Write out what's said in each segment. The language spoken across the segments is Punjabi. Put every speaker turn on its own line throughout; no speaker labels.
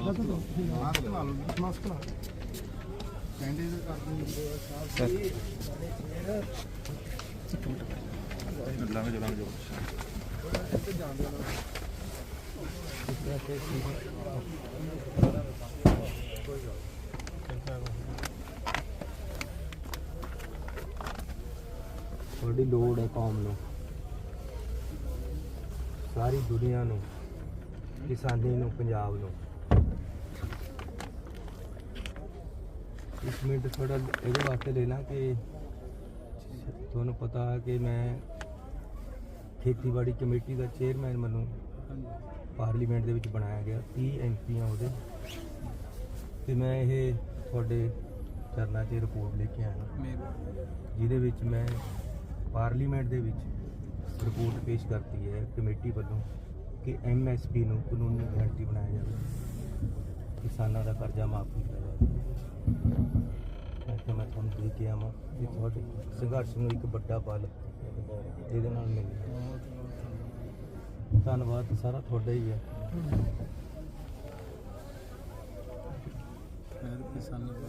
Вот они,
ਮਾਸਕ ਲਾ ਲਓ ਜੀ, ਮਾਸਕ ਲਾ ਲਓ। ਸੈਨੇਟਾਈਜ਼ਰ ਕਰ
ਦਿਓ ਜੀ, ਸਾਫ਼ ਜੀ।
ਤੁਹਾਡੀ ਲੋੜ ਹੈ ਕੌਮ ਨੂੰ। ਸਾਰੀ ਦੁਨੀਆ ਨੂੰ ਕਿਸਾਨੀ ਨੂੰ ਪੰਜਾਬ ਨੂੰ। ਇੱਕ ਮਿੰਟ ਥੋੜਾ ਇਹਦੇ ਵਾਸਤੇ ਲੈ ਲਾਂ ਕਿ ਤੁਹਾਨੂੰ ਪਤਾ ਹੈ ਕਿ ਮੈਂ ਖੇਤੀਬਾੜੀ ਕਮੇਟੀ ਦਾ ਚੇਅਰਮੈਨ ਮੈਨੂੰ ਪਾਰਲੀਮੈਂਟ ਦੇ ਵਿੱਚ ਬਣਾਇਆ ਗਿਆ 30 ਐਮਪੀਆਂ ਉਹਦੇ। ਤੇ ਮੈਂ ਇਹ ਤੁਹਾਡੇ ਚਰਨਾਂ 'ਚ ਰਿਪੋਰਟ ਲੈ ਕੇ ਆਇਆ। ਜਿਹਦੇ ਵਿੱਚ ਮੈਂ ਪਾਰਲੀਮੈਂਟ ਦੇ ਵਿੱਚ ਰਿਪੋਰਟ ਪੇਸ਼ ਕਰਤੀ ਹੈ ਕਮੇਟੀ ਵੱਲੋਂ ਕਿ ਐਮਐਸਪੀ ਨੂੰ ਕਾਨੂੰਨੀ ਗਾਰੰਟੀ ਬਣਾਇਆ ਜਾਵੇ। ਕਿਸਾਨਾਂ ਦਾ ਕਰਜ਼ਾ ਮਾਫ ਕੀਤਾ ਜਾਵੇ। ਮੈਂ ਮੈਂ ਤੁਹਾਨੂੰ ਦੇ ਕੇ ਆਵਾਂ ਇਹ ਤੁਹਾਡੇ ਸੰਘਰਸ਼ ਨੂੰ ਇੱਕ ਵੱਡਾ ਬਲ ਇਹਦੇ ਨਾਲ ਮਿਲਿਆ। ਧੰਨਵਾਦ ਸਾਰਾ ਤੁਹਾਡਾ ਹੀ ਹੈ।
ਕਿਸਾਨਾਂ ਦਾ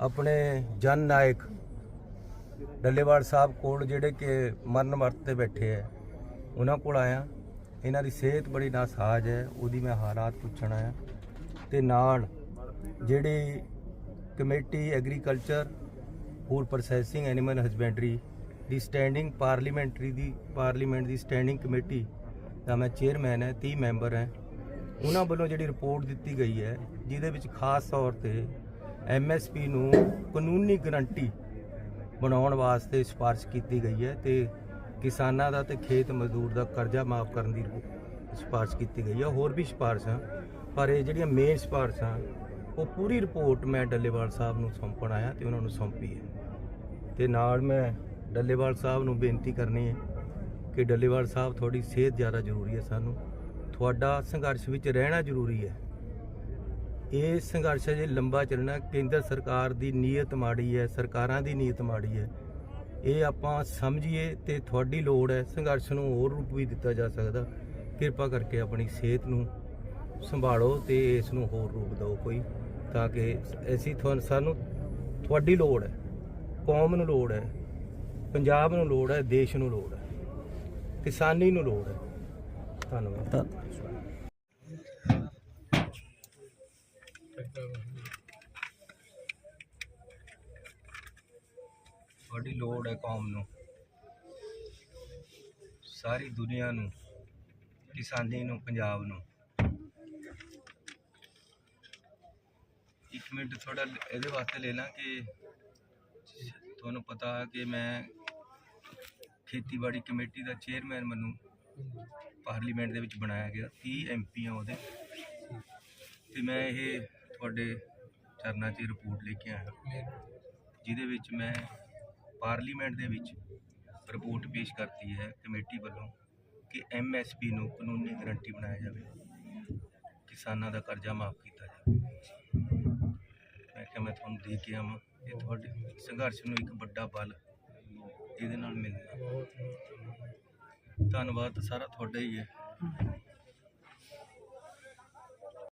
ਆਪਣੇ ਜਨ ਨਾਇਕ ਡੱਲੇਵਾਲ ਸਾਹਿਬ ਕੋਲ ਜਿਹੜੇ ਕਿ ਮਰਨ ਵਰਤ ਤੇ ਬੈਠੇ ਐ ਉਹਨਾਂ ਕੋਲ ਆਇਆ। ਇਹਨਾਂ ਦੀ ਸਿਹਤ ਬੜੀ ਨਾਸਾਜ਼ ਹੈ, ਉਹਦੀ ਮੈਂ ਹਾਲਾਤ ਪੁੱਛਣ ਆਇਆ ਤੇ ਨਾਲ ਜਿਹੜੀ committee agriculture food processing animal husbandry ਦੀ ਸਟੈਂਡਿੰਗ ਪਾਰਲੀਮੈਂਟਰੀ ਦੀ ਪਾਰਲੀਮੈਂਟ ਦੀ ਸਟੈਂਡਿੰਗ ਕਮੇਟੀ ਦਾ ਮੈਂ ਚੇਅਰਮੈਨ ਹੈ 30 ਮੈਂਬਰ ਹੈ। ਉਹਨਾਂ ਵੱਲੋਂ ਜਿਹੜੀ ਰਿਪੋਰਟ ਦਿੱਤੀ ਗਈ ਹੈ, ਜਿਹਦੇ ਵਿੱਚ ਖਾਸ ਤੌਰ ਤੇ ਐਮਐਸਪੀ ਨੂੰ ਕਾਨੂੰਨੀ ਗਰੰਟੀ ਬਣਾਉਣ ਵਾਸਤੇ ਸਿਫਾਰਿਸ਼ ਕੀਤੀ ਗਈ ਹੈ ਤੇ ਕਿਸਾਨਾਂ ਦਾ ਤੇ ਖੇਤ ਮਜ਼ਦੂਰ ਦਾ ਕਰਜ਼ਾ ਮਾਫ ਕਰਨ ਦੀ ਸਿਫਾਰਿਸ਼ ਕੀਤੀ ਗਈ ਹੈ। ਹੋਰ ਵੀ ਸਿਫਾਰਿਸ਼ਾਂ ਪਰ ਇਹ ਜਿਹੜੀਆਂ ਮੇਨ ਸਿਫਾਰਿਸ਼ਾਂ, ਉਹ ਪੂਰੀ ਰਿਪੋਰਟ ਮੈਂ ਡੱਲੇਵਾਲ ਸਾਹਿਬ ਨੂੰ ਸੌਂਪਣ ਆਇਆ ਤੇ ਉਹਨਾਂ ਨੂੰ ਸੌਂਪੀ ਹੈ। ਤੇ ਨਾਲ ਮੈਂ ਡੱਲੇਵਾਲ ਸਾਹਿਬ ਨੂੰ ਬੇਨਤੀ ਕਰਨੀ ਹੈ ਕਿ ਡੱਲੇਵਾਲ ਸਾਹਿਬ, ਤੁਹਾਡੀ ਸਿਹਤ ਜ਼ਿਆਦਾ ਜ਼ਰੂਰੀ ਹੈ ਸਾਨੂੰ। ਤੁਹਾਡਾ ਸੰਘਰਸ਼ ਵਿੱਚ ਰਹਿਣਾ ਜ਼ਰੂਰੀ ਹੈ। ਇਹ ਸੰਘਰਸ਼ ਜੇ ਲੰਬਾ ਚੱਲਣਾ, ਕੇਂਦਰ ਸਰਕਾਰ ਦੀ ਨੀਅਤ ਮਾੜੀ ਹੈ, ਸਰਕਾਰਾਂ ਦੀ ਨੀਅਤ ਮਾੜੀ ਹੈ। ਇਹ ਆਪਾਂ ਸਮਝੀਏ ਤੇ ਤੁਹਾਡੀ ਲੋੜ ਹੈ, ਸੰਘਰਸ਼ ਨੂੰ ਹੋਰ ਰੂਪ ਵੀ ਦਿੱਤਾ ਜਾ ਸਕਦਾ। ਕਿਰਪਾ ਕਰਕੇ ਆਪਣੀ ਸਿਹਤ ਨੂੰ ਸੰਭਾਲੋ ਤੇ ਇਸ ਨੂੰ ਹੋਰ ਰੂਪ ਦਿਓ ਕੋਈ, ਤਾਂ ਕਿ ਅਸੀਂ ਤੁਹਾਨੂੰ, ਸਾਨੂੰ ਤੁਹਾਡੀ ਲੋੜ ਹੈ, ਕੌਮ ਨੂੰ ਲੋੜ ਹੈ, ਪੰਜਾਬ ਨੂੰ ਲੋੜ ਹੈ, ਦੇਸ਼ ਨੂੰ ਲੋੜ ਹੈ, ਕਿਸਾਨੀ ਨੂੰ ਲੋੜ ਹੈ। ਧੰਨਵਾਦ। ਤੁਹਾਡੀ ਲੋੜ ਹੈ ਕੌਮ ਨੂੰ। ਸਾਰੀ ਦੁਨੀਆ ਨੂੰ ਕਿਸਾਨੀ ਨੂੰ ਪੰਜਾਬ ਨੂੰ। ਇੱਕ ਮਿੰਟ ਥੋੜਾ ਇਹਦੇ ਵਾਸਤੇ ਲੈ ਲਾਂ ਕਿ ਤੁਹਾਨੂੰ ਪਤਾ ਹੈ ਕਿ ਮੈਂ ਖੇਤੀਬਾੜੀ ਕਮੇਟੀ ਦਾ ਚੇਅਰਮੈਨ ਮੈਨੂੰ ਪਾਰਲੀਮੈਂਟ ਦੇ ਵਿੱਚ ਬਣਾਇਆ ਗਿਆ 30 ਐਮਪੀਆਂ ਉਹਦੇ। ਤੇ ਮੈਂ ਇਹ ਤੁਹਾਡੇ ਚਰਨਾਂ 'ਚ ਰਿਪੋਰਟ ਲੈ ਕੇ ਆਇਆ। ਜਿਹਦੇ ਵਿੱਚ ਮੈਂ ਪਾਰਲੀਮੈਂਟ ਦੇ ਵਿੱਚ ਰਿਪੋਰਟ ਪੇਸ਼ ਕਰਤੀ ਹੈ ਕਮੇਟੀ ਵੱਲੋਂ ਕਿ ਐਮਐਸਪੀ ਨੂੰ ਕਾਨੂੰਨੀ ਗਰੰਟੀ ਬਣਾਇਆ ਜਾਵੇ, ਕਿਸਾਨਾਂ ਦਾ ਕਰਜ਼ਾ ਮਾਫ ਕੀਤਾ ਜਾਵੇ। ਮੈਂ ਕਿਹਾ, ਮੈਂ ਤੁਹਾਨੂੰ ਦੇ ਕੇ ਆਵਾਂ। ਇਹ ਤੁਹਾਡੇ ਸੰਘਰਸ਼ ਨੂੰ ਇੱਕ ਵੱਡਾ ਬਲ ਇਹਦੇ ਨਾਲ ਮਿਲਦਾ ਧੰਨਵਾਦ ਸਾਰਾ ਤੁਹਾਡਾ ਹੀ ਹੈ।